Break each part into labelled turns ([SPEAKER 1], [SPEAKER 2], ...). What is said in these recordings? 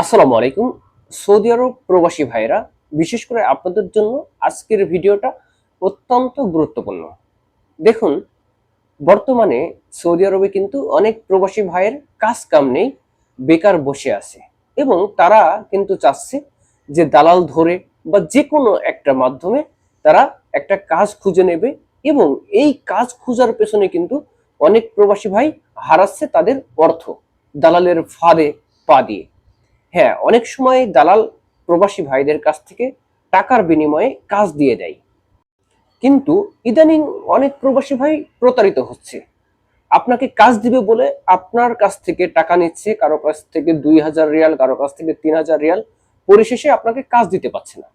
[SPEAKER 1] আসসালামু আলাইকুম। সৌদি আরব প্রবাসী ভাইরা বিশেষ করে আপনাদের জন্য আজকের ভিডিওটা অত্যন্ত গুরুত্বপূর্ণ। দেখুন, বর্তমানে সৌদি আরবে কিন্তু অনেক প্রবাসী ভাইয়ের কাজ কাম নেই, বেকার বসে আছে এবং তারা কিন্তু চাচ্ছে যে দালাল ধরে বা যে কোনো একটা মাধ্যমে তারা একটা কাজ খুঁজে নেবে এবং এই কাজ খোঁজার পেছনে কিন্তু অনেক প্রবাসী ভাই হারাচ্ছে তাদের অর্থ, দালালের ফাঁদে পা দিয়ে। হ্যাঁ অনেক সময় দালাল প্রবাসী ভাইদের কাছ থেকে টাকার বিনিময়ে কাজ দিয়ে দেয়। কিন্তু ইদানিং অনেক প্রবাসী ভাই প্রতারিত হচ্ছে। আপনাকে কাজ দিবে বলে আপনার কাছ থেকে টাকা নিচ্ছে, কারও কাছ থেকে দুই হাজার রিয়াল, কারও কাছ থেকে তিন হাজার রিয়াল, পরিশেষে আপনাকে কাজ দিতে পারছে না।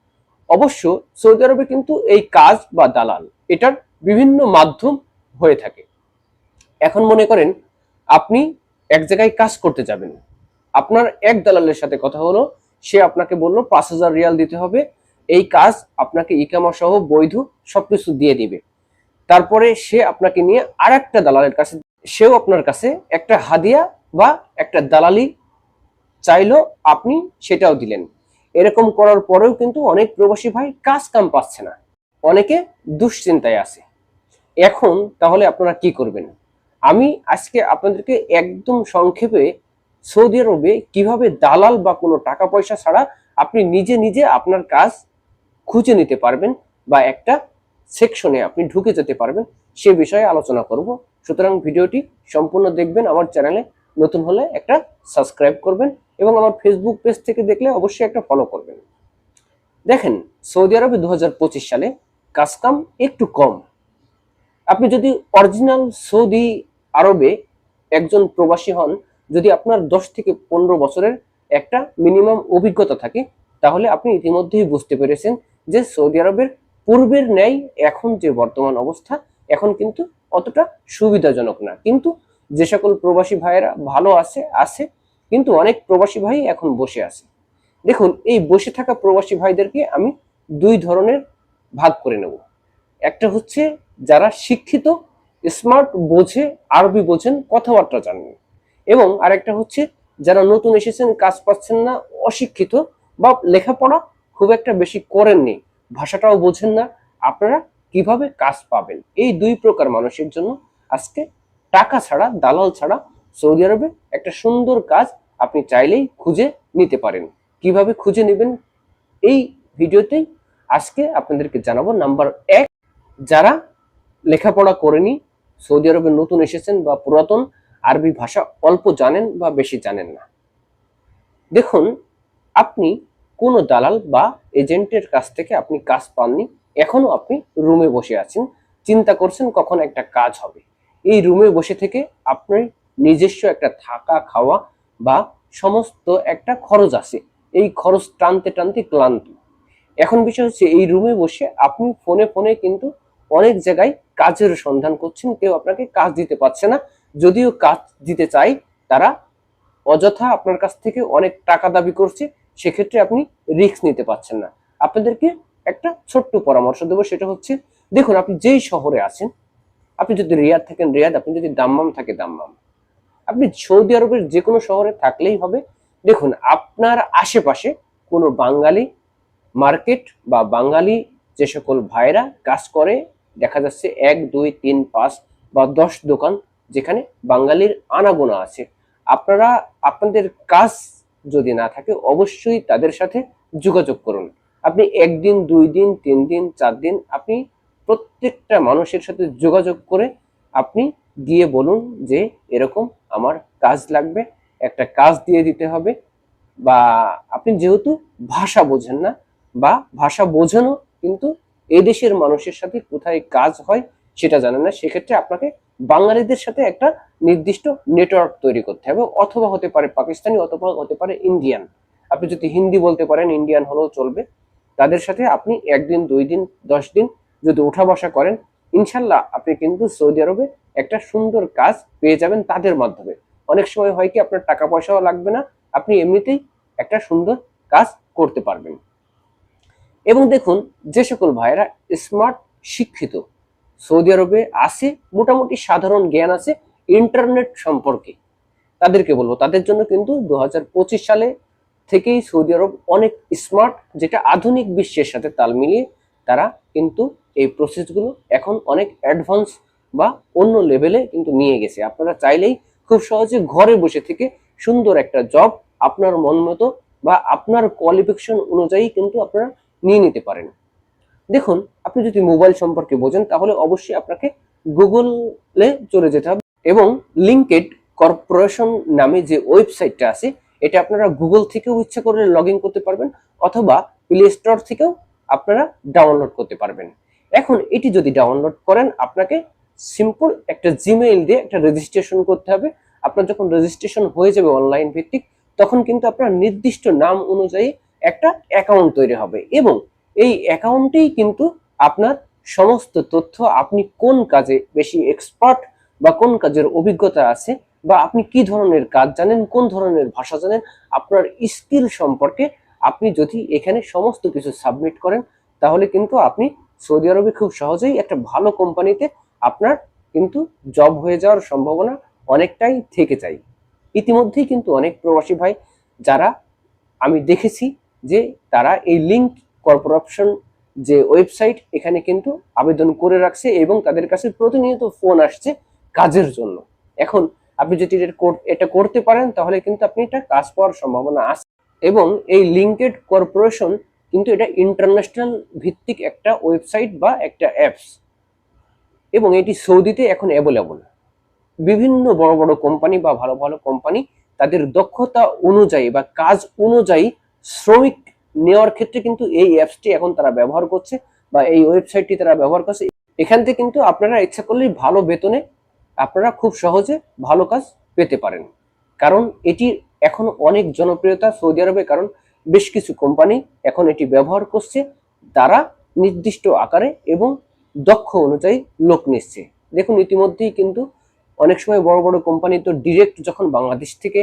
[SPEAKER 1] অবশ্য সৌদি আরবে কিন্তু এই কাজ বা দালাল এটার বিভিন্ন মাধ্যম হয়ে থাকে। এখন মনে করেন, আপনি এক জায়গায় কাজ করতে যাবেন। আপনার এক দালালের সাথে কথা হলো, সে আপনাকে বলল পাঁচ হাজার রিয়াল দিতে হবে, এই কাজ আপনাকে ইকামা সহ বৈধ সবকিছু দিয়ে দিবে। তারপরে সে আপনাকে নিয়ে আর একটা দালালের কাছে, সেও আপনার কাছে একটা হাদিয়া বা একটা দালালি চাইলো, আপনি সেটাও দিলেন। এরকম করার পরেও কিন্তু অনেক প্রবাসী ভাই কাজ কাম পাচ্ছে না। অনেকে দুশ্চিন্তায় আছে। এখন তাহলে আপনারা কি করবেন? আমি আজকে আপনাদেরকে একদম সংক্ষেপে সৌদি আরবে কীভাবে দালাল বা কোনো টাকা পয়সা ছাড়া আপনি নিজে নিজে আপনার কাজ খুঁজে নিতে পারবেন বা একটা সেকশনে আপনি ঢুকে যেতে পারবেন, সে বিষয়ে আলোচনা করব। সুতরাং ভিডিওটি সম্পূর্ণ দেখবেন, আমার চ্যানেলে নতুন হলে একটা সাবস্ক্রাইব করবেন এবং আমার ফেসবুক পেজ থেকে দেখলে অবশ্যই একটা ফলো করবেন। দেখেন, সৌদি আরবে দু হাজার পঁচিশ সালে কাজকাম একটু কম। আপনি যদি অরিজিনাল সৌদি আরবে একজন প্রবাসী হন যদি আপনার দশ থেকে পনেরো বছরের একটা মিনিমাম অভিজ্ঞতা থাকে, তাহলে আপনি ইতিমধ্যেই বুঝতে পেরেছেন যে সৌদি আরবের পূর্বের ন্যায় এখন যে বর্তমান অবস্থা, এখন কিন্তু অতটা সুবিধাজনক না। কিন্তু যে সকল প্রবাসী ভাইয়েরা ভালো আছে আছে, কিন্তু অনেক প্রবাসী ভাই এখন বসে আছে। দেখুন, এই বসে থাকা প্রবাসী ভাইদেরকে আমি দুই ধরনের ভাগ করে নেব। একটা হচ্ছে যারা শিক্ষিত স্মার্ট বোঝে, আরবি বোঝেন, কথাবার্তা জানেন। এবং আরেকটা হচ্ছে, যারা নতুন এসেছেন, কাজ পাচ্ছেন না, অশিক্ষিত বা লেখাপড়া খুব একটা বেশি করেননি, ভাষাটাও বোঝেন না, আপনারা কীভাবে কাজ পাবেন? এই দুই প্রকার মানুষের জন্য আজকে টাকা ছাড়া, দালাল ছাড়া সৌদি আরবে একটা সুন্দর কাজ আপনি চাইলেই খুঁজে নিতে পারেন। কীভাবে খুঁজে নেবেন? এই ভিডিওতেই আজকে আপনাদেরকে জানাব নাম্বার এক, যারা লেখাপড়া করেনি, সৌদি আরবে নতুন এসেছেন বা পুরাতন আরবি ভাষা অল্প জানেন বা বেশি জানেন না। দেখুন, আপনি কোনো দালাল বা এজেন্টের কাছ থেকে আপনি কাজ পাননি এখনও আপনি রুমে বসে আছেন, চিন্তা করছেন কখন একটা কাজ হবে। এই রুমে বসে থেকে আপনি নিজস্ব একটা থাকা, খাওয়া বা সমস্ত একটা খরচ আছে। এই খরচ টানতে টানতে ক্লান্ত। এখন বিষয় হচ্ছে, এই রুমে বসে আপনি ফোনে ফোনে কিন্তু অনেক জায়গায় কাজের সন্ধান করছেন, কেউ আপনাকে কাজ দিতে পারছে না যদিও কাজ দিতে চাই, তারা অযথা আপনার কাছ থেকে অনেক টাকা দাবি করছে, সেক্ষেত্রে আপনি রিস্ক নিতে পারছেন না। আপনাদেরকে একটা ছোট্ট পরামর্শ দেবো, সেটা হচ্ছে, দেখুন, আপনি যেই শহরে আছেন, আপনি যদি রিয়াদ থাকেন, রিয়াদ, আপনি যদি দাম্মাম থাকে, দাম্মাম। আপনি সৌদি আরবের যে কোনো শহরে থাকলেই হবে। দেখুন, আপনার আশেপাশে কোনো বাঙালি মার্কেট বা বাঙালি যে সকল ভাইরা কাজ করে, দেখা যাচ্ছে এক, দুই, তিন, পাঁচ বা দশ দোকান যেখানে বাঙালির আনাগোনা আছে। আপনারা, আপনাদের কাজ যদি না থাকে, অবশ্যই তাদের সাথে যোগাযোগ করুন। আপনি একদিন, দুই দিন, তিন দিন, চার দিন আপনি প্রত্যেকটা মানুষের সাথে যোগাযোগ করে আপনি গিয়ে বলুন যে, এরকম আমার কাজ লাগবে, একটা কাজ দিয়ে দিতে হবে। বা আপনি যেহেতু ভাষা বোঝেন না, বা ভাষা বোঝেনও কিন্তু এদেশের মানুষের সাথে কোথায় কাজ হয় সেটা জানেন না, সেক্ষেত্রে আপনাকে বাঙালিদের সাথে একটা নির্দিষ্ট নেটওয়ার্ক তৈরি করতে হবে, অথবা হতে পারে পাকিস্তানি, অথবা হতে পারে ইন্ডিয়ান আপনি যদি হিন্দি বলতে পারেন ইন্ডিয়ান হলেও চলবে। তাদের সাথে আপনি একদিন, দুই দিন, দশ দিন যদি ওঠা বসা করেন, ইনশাল্লাহ আপনি কিন্তু সৌদি আরবে একটা সুন্দর কাজ পেয়ে যাবেন তাদের মাধ্যমে। অনেক সময় হয় কি, আপনার টাকা পয়সাও লাগবে না, আপনি এমনিতেই একটা সুন্দর কাজ করতে পারবেন। এবং দেখুন, যে সকল ভাইয়েরা স্মার্ট শিক্ষিত সৌদি আরবে আছে, মোটামুটি সাধারণ জ্ঞান আছে ইন্টারনেট সম্পর্কে। তাদেরকে বলব, তাদের জন্য কিন্তু দু হাজার পঁচিশ সালে থেকেই সৌদি আরব অনেক স্মার্ট যেটা আধুনিক বিশ্বের সাথে তাল মিলিয়ে তারা কিন্তু এই প্রসেসগুলো এখন অনেক অ্যাডভান্স বা অন্য লেভেলে কিন্তু নিয়ে গেছে। আপনারা চাইলেই খুব সহজে ঘরে বসে থেকে সুন্দর একটা জব আপনার মন মতো বা আপনার কোয়ালিফিকেশন অনুযায়ী কিন্তু আপনারা নিয়ে নিতে পারেন। দেখুন, আপনি যদি মোবাইল সম্পর্কে বোঝেন, তাহলে অবশ্যই আপনাকে গুগলে চলে যেতে হবে এবং লিঙ্কেড কর্পোরেশন নামে যে ওয়েবসাইটটা আছে, এটা আপনারা গুগল থেকেও ইচ্ছা করলে লগ করতে পারবেন অথবা প্লে স্টোর থেকেও আপনারা ডাউনলোড করতে পারবেন। এখন এটি যদি ডাউনলোড করেন, আপনাকে সিম্পল একটা জিমেইল দিয়ে একটা রেজিস্ট্রেশন করতে হবে। আপনার যখন রেজিস্ট্রেশন হয়ে যাবে অনলাইন ভিত্তিক, তখন কিন্তু আপনার নির্দিষ্ট নাম অনুযায়ী একটা অ্যাকাউন্ট তৈরি হবে এবং এই অ্যাকাউন্টেই কিন্তু আপনার সমস্ত তথ্য আপনি কোন কাজে বেশি এক্সপার্ট বা কোন কাজের অভিজ্ঞতা আছে বা আপনি কি ধরনের কাজ জানেন, কোন ধরনের ভাষা জানেন, আপনার স্কিল সম্পর্কে আপনি যদি এখানে সমস্ত কিছু সাবমিট করেন, তাহলে কিন্তু আপনি সৌদি আরবে খুব সহজেই একটা ভালো কোম্পানিতে আপনার কিন্তু জব হয়ে যাওয়ার সম্ভাবনা অনেকটাই থেকে যায়। ইতিমধ্যেই কিন্তু অনেক প্রবাসী ভাই, যারা আমি দেখেছি যে তারা এই লিঙ্ক কর্পোরেশন যে ওয়েবসাইট এখানে কিন্তু আবেদন করে রাখছে এবং তাদের কাছে প্রতিনিয়ত ফোন আসছে কাজের জন্য। এখন আপনি যদি এটা কর- এটা করতে পারেন, তাহলে কিন্তু আপনি এটা কাজ পাওয়ার সম্ভাবনা আছে। এবং এই লিঙ্কেড কর্পোরেশন কিন্তু এটা ইন্টারন্যাশনাল ভিত্তিক একটা ওয়েবসাইট বা একটা অ্যাপস এবং এটি সৌদিতে এখন অ্যাভেলেবল বিভিন্ন বড় বড় কোম্পানি বা ভালো ভালো কোম্পানি তাদের দক্ষতা অনুযায়ী বা কাজ অনুযায়ী শ্রমিক নেওয়ার ক্ষেত্রে কিন্তু এই অ্যাপসটি এখন তারা ব্যবহার করছে বা এই ওয়েবসাইটটি তারা ব্যবহার করছে। এখান থেকে কিন্তু আপনারা ইচ্ছা করলেই ভালো বেতনে আপনারা খুব সহজে ভালো কাজ পেতে পারেন। কারণ এটি এখন অনেক জনপ্রিয়তা সৌদি আরবে, কারণ বেশ কিছু কোম্পানি এখন এটি ব্যবহার করছে। তারা নির্দিষ্ট আকারে এবং দক্ষ অনুযায়ী লোক নিচ্ছে। দেখুন, ইতিমধ্যেই কিন্তু অনেক সময় বড় বড় কোম্পানি তো ডিরেক্ট যখন বাংলাদেশ থেকে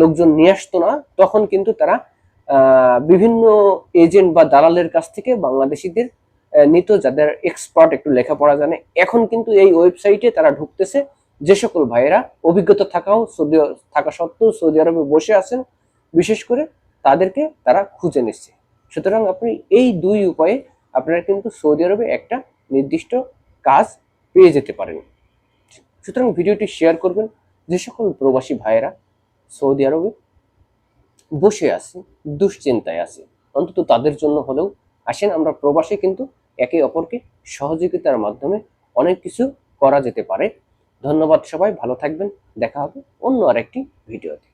[SPEAKER 1] লোকজন নিয়ে আসতো না, তখন কিন্তু তারা বিভিন্ন এজেন্ট বা দালালের কাছ থেকে বাংলাদেশিদের নিত যাদের এক্সপার্ট একটু লেখাপড়া জানে। এখন কিন্তু এই ওয়েবসাইটে তারা ঢুকতেছে। যে সকল ভাইয়েরা অভিজ্ঞতা থাকাও সৌদি, থাকা সত্ত্বেও সৌদি আরবে বসে আছেন, বিশেষ করে তাদেরকে তারা খুঁজে নিচ্ছে। সুতরাং আপনি এই দুই উপায়ে আপনারা কিন্তু সৌদি আরবে একটা নির্দিষ্ট কাজ পেয়ে যেতে পারেন। সুতরাং ভিডিওটি শেয়ার করবেন। যে সকল প্রবাসী ভাইয়েরা সৌদি আরবে বসে আছে, দুশ্চিন্তায় আছে। অন্তত তাদের জন্য হলেও আসেন, আমরা প্রবাসে কিন্তু একে অপরকে সহযোগিতার মাধ্যমে অনেক কিছু করা যেতে পারে। ধন্যবাদ সবাই, ভালো থাকবেন, দেখা হবে অন্য আরেকটি ভিডিওতে।